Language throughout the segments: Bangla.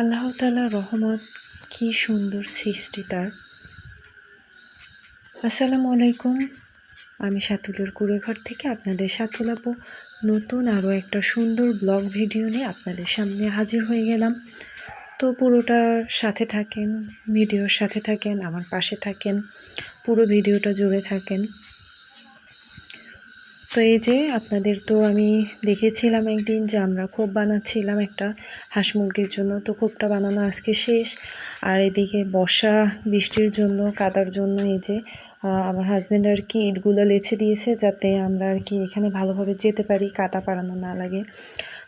আল্লাহ তালার রহমত, কি সুন্দর সৃষ্টি তার। আসসালামু আলাইকুম, আমি সাতুলের কুড়েঘর থেকে আপনাদের সাতুল নতুন আরও একটা সুন্দর ব্লগ ভিডিও নিয়ে আপনাদের সামনে হাজির হয়ে গেলাম। তো পুরোটার সাথে থাকেন, ভিডিওর সাথে থাকেন, আমার পাশে থাকেন, পুরো ভিডিওটা জুড়ে থাকেন। তো এই যে আপনাদের তো আমি দেখেছিলাম একদিন যে আমরা খোপ বানাচ্ছিলাম একটা হাঁস মুরগির জন্য। তো খোপটা বানানো আজকে শেষ। আর এদিকে বর্ষা বৃষ্টির জন্য, কাদার জন্য এই যে আমার হাজব্যান্ড আর কি ইটগুলো লেছে দিয়েছে যাতে আমরা আর কি এখানে ভালোভাবে যেতে পারি, কাদা পাড়ানো না লাগে।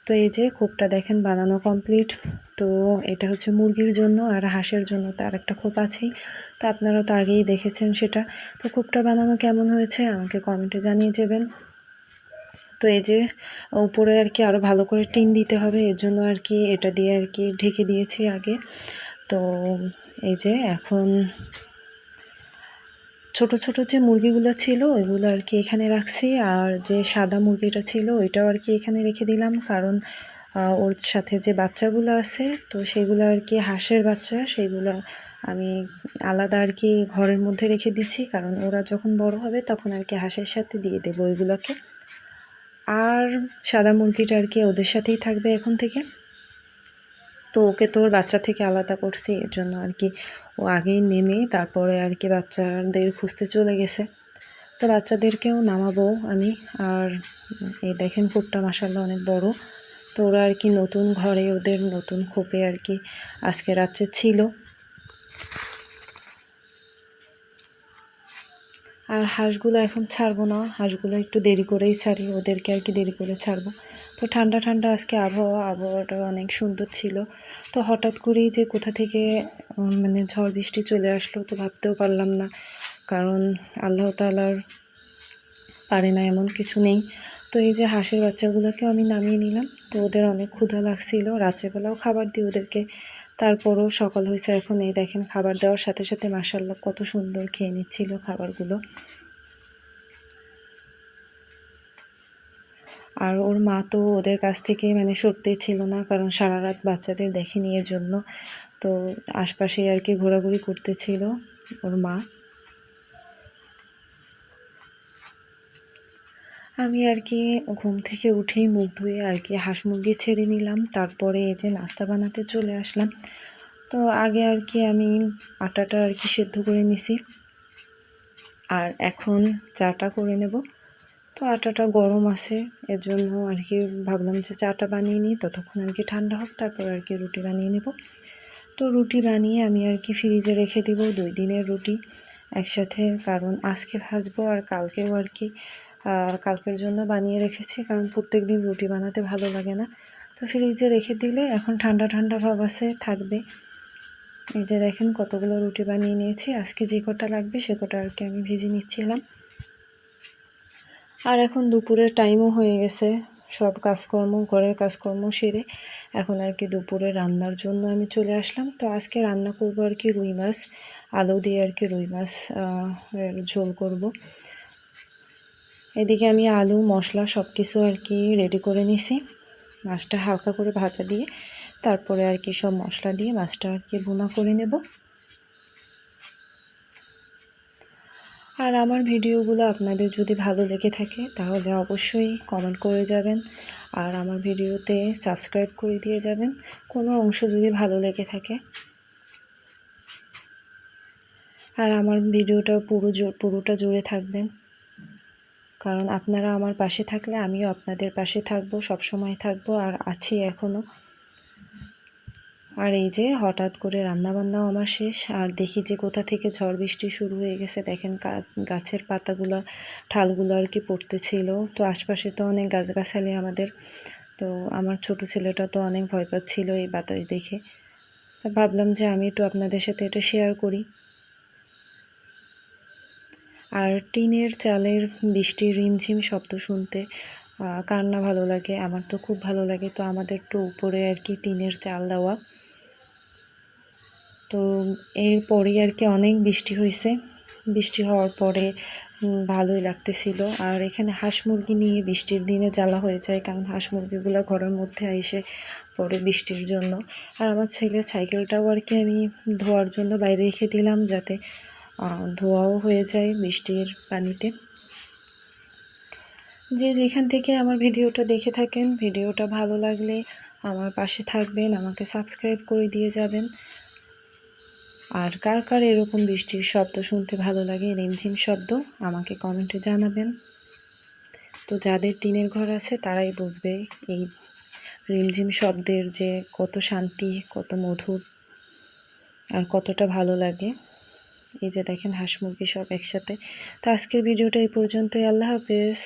তো এই যে খোপটা দেখেন বানানো কমপ্লিট তো এটা হচ্ছে মুরগির জন্য আর হাঁসের জন্য তার একটা খোপ আছেই। তো আপনারা তো আগেই দেখেছেন সেটা। তো খোপটা বানানো কেমন হয়েছে আমাকে কমেন্টে জানিয়ে যাবেন তো এই যে উপরে আর কি আরও ভালো করে টিন দিতে হবে, এর জন্য আর কি এটা দিয়ে আর কি ঢেকে দিয়েছি আগে। তো এই যে এখন ছোট ছোট যে মুরগিগুলো ছিল, ওইগুলো আর কি এখানে রাখছি। আর যে সাদা মুরগিটা ছিল, ওইটাও আর কি এখানে রেখে দিলাম। কারণ ওর সাথে যে বাচ্চাগুলো আছে, তো সেগুলো আর কি হাঁসের বাচ্চা সেইগুলো আমি আলাদা আর কি ঘরের মধ্যে রেখে দিচ্ছি কারণ ওরা যখন বড় হবে, তখন আর কি হাঁসের সাথে দিয়ে দেবো ওইগুলোকে। আর সাদা মুরগিটা আর কি ওদের সাথেই থাকবে এখন থেকে। তো ওকে তো ওর বাচ্চা থেকে আলাদা করছি, এর জন্য আর কি ও আগেই নেমে তারপরে আর কি বাচ্চাদের খুঁজতে চলে গেছে। তো বাচ্চাদেরকেও নামাবো আমি। আর এই দেখেন খোপটা মাসাল্লাহ অনেক বড়। তো ওরা আর কি নতুন ঘরে, ওদের নতুন খোপে আর কি আজকে রাত্রে ছিল। আর হাঁসগুলো এখন ছাড়বো না। হাঁসগুলো একটু দেরি করেই ছাড়ি, ওদেরকে আর কি দেরি করে ছাড়বো। তো ঠান্ডা ঠান্ডা আজকে আবহাওয়া, আবহাওয়াটা অনেক সুন্দর ছিল। তো হঠাৎ করেই যে কোথা থেকে মানে ঝড় বৃষ্টি চলে আসলো তো ভাবতেও পারলাম না। কারণ আল্লাহ তালার পারে না এমন কিছু নেই। তো এই যে হাঁসের বাচ্চাগুলোকে আমি নামিয়ে নিলাম। তো ওদের অনেক ক্ষুধা লাগছিল। রাত্রেবেলাও খাবার দিই ওদেরকে তারপরও সকাল হয়েছে এখন। এই দেখেন, খাবার দেওয়ার সাথে সাথে মাসাল্লাহ কত সুন্দর খেয়ে নিচ্ছিল খাবারগুলো। আর ওর মা তো ওদের কাছ থেকে মানে সরতে ছিল না, কারণ সারা রাত বাচ্চাদের দেখেনি এর জন্য। তো আশপাশে আর কি ঘোরাঘুরি করতেছিল ওর মা। আমি আর কি ঘুম থেকে উঠেই মুখ ধুয়ে আর কি হাঁস মুরগি ছেড়ে নিলাম, তারপরে এই যে নাস্তা বানাতে চলে আসলাম। তো আগে আর কি আমি আটাটা আর কি সেদ্ধ করে নিছি, আর এখন চাটা করে নেব। তো আটাটা গরম আছে এর জন্য আর কি ভাবলাম যে চাটা বানিয়ে নিই, ততক্ষণ আর কি ঠান্ডা হোক, তারপর আর কি রুটি বানিয়ে নেব। তো রুটি বানিয়ে আমি আর কি ফ্রিজে রেখে দিব দুই দিনের রুটি, একসাথে, কারণ আজকে ভাজবো আর কালকেও আর কি আহ, কালকের জন্য বানিয়ে রেখেছি কারণ প্রত্যেক দিন রুটি বানাতে ভালো লাগে না। তো ফ্রিজে রেখে দিলে এখন ঠান্ডা ঠান্ডা ভাব আছে থাকবে। এই যে দেখেন কতগুলো রুটি বানিয়ে নিয়েছি আজকে যে কটা লাগবে সে কটা আর কি আমি ভেজে নিচ্ছিলাম। আর এখন দুপুরের টাইমও হয়ে গেছে সব কাজকর্ম ঘরের কাজকর্ম সেরে এখন আর কি দুপুরে রান্নার জন্য আমি চলে আসলাম। তো আজকে রান্না করব আর কি রুই মাছ আলু দিয়ে আর কি রুই মাছ ঝোল করব। এদিকে আমি আলু, মশলা সব কিছু আর কি রেডি করে নিছি। মাছটা হালকা করে ভাজা দিয়ে তারপরে আর কি সব মশলা দিয়ে মাছটা আর কি ভুনা করে নেব। আর আমার ভিডিওগুলো আপনাদের যদি ভালো লেগে থাকে তাহলে অবশ্যই কমেন্ট করে যাবেন। আর আমার ভিডিওতে সাবস্ক্রাইব করে দিয়ে যাবেন। কোনো অংশ যদি ভালো লেগে থাকে। আর আমার ভিডিওটা পুরো পুরোটা জুড়ে থাকবেন। কারণ আপনারা আমার পাশে থাকলে আমিও আপনাদের পাশে থাকব সব সময় থাকব আর আছি এখনও আর এই যে হঠাৎ করে রান্নাবান্নাও আমার শেষ। আর দেখি যে কোথা থেকে ঝড় বৃষ্টি শুরু হয়ে গেছে। দেখেন গাছের পাতাগুলো, ঠালগুলো আর কি পড়তেছিল। তো আশপাশে তো অনেক গাছগাছালি আমাদের। তো আমার ছোট ছেলেটা তো অনেক ভয় পাচ্ছিল এই বাতাস দেখে। ভাবলাম যে আমি একটু আপনাদের সাথে এটা শেয়ার করি। আর টিনের চালের বৃষ্টির রিমঝিম শব্দ শুনতে কার না ভালো লাগে? আমার তো খুব ভালো লাগে। তো আমাদের তো উপরে আর কি টিনের চাল দেওয়া। তো এরপরেই আর কি অনেক বৃষ্টি হয়েছে বৃষ্টি হওয়ার পরে ভালোই লাগতেছিল। আর এখানে হাঁস মুরগি নিয়ে বৃষ্টির দিনে জ্বালা হয়ে যায়, কারণ হাঁস মুরগিগুলো ঘরের মধ্যে এসে পড়ে বৃষ্টির জন্য। আর আমার ছেলের সাইকেলটাও আর কি আমি ধোয়ার জন্য বাইরে রেখে দিলাম যাতে ধোয়াও হয়ে যায় বৃষ্টির পানিতে। যে যেখান থেকে আমার ভিডিওটা দেখে থাকেন, ভিডিওটা ভালো লাগলে আমার পাশে থাকবেন, আমাকে সাবস্ক্রাইব করে দিয়ে যাবেন। আর কার কার এরকম বৃষ্টির শব্দ শুনতে ভালো লাগে, রিমঝিম শব্দ, আমাকে কমেন্টে জানাবেন। তো যাদের টিনের ঘর আছে, তারাই বুঝবে এই রিমঝিম শব্দের যে কত শান্তি, কত মধুর আর কতটা ভালো লাগে। এই যে দেখেন হাঁস মুরগি সব একসাথে। তো আজকের ভিডিওটা এই পর্যন্তই। আল্লাহ হাফেজ।